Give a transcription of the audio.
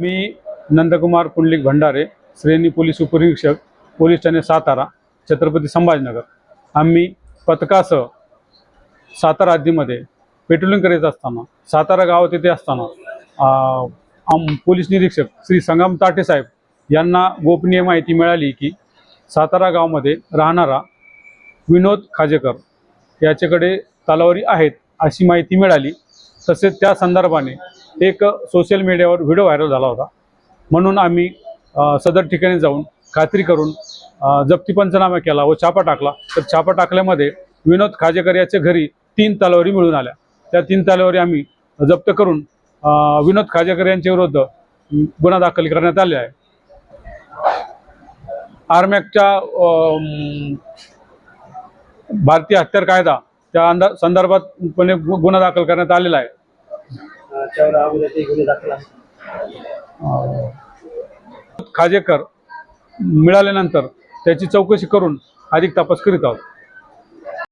मी नंदकुमार पुंडलिक भंडारे श्रेणी पोलीस उपनिरीक्षक पोलीस ठाणे सातारा छत्रपती संभाजीनगर. आम्ही पथकासह सातारा हद्दीमध्ये पेट्रोलिंग करत असताना सातारा गावात येथे असताना आम पोलीस निरीक्षक श्री संगम ताटे साहेब यांना गोपनीय माहिती मिळाली की सातारा गावामध्ये राहणारा विनोद खाजेकर याच्याकडे तलावरी आहेत अशी माहिती मिळाली. तसेच त्या संदर्भाने एक सोशल मीडियावर व्हिडिओ व्हायरल झाला होता. म्हणून आम्ही सदर ठिकाणी जाऊन खात्री करून जप्ती पंचनामा केला व छापा टाकला. तर छापा टाकल्यामध्ये विनोद खाजेकर याच्या घरी तीन तलवारी मिळून आल्या. त्या तीन तलवारी आम्ही जप्त करून विनोद खाजेकर यांच्या विरुद्ध गुन्हा दाखल करण्यात आले आहे. आर्मॅकच्या भारतीय हत्यार कायदा त्या अंदा संदर्भातपणे गुन्हा दाखल करण्यात आलेला आहे. त्यावर अगोदर ते गुन्हे दाखल खाजेकर मिळाल्यानंतर त्याची चौकशी करून अधिक तपास करीत आहोत.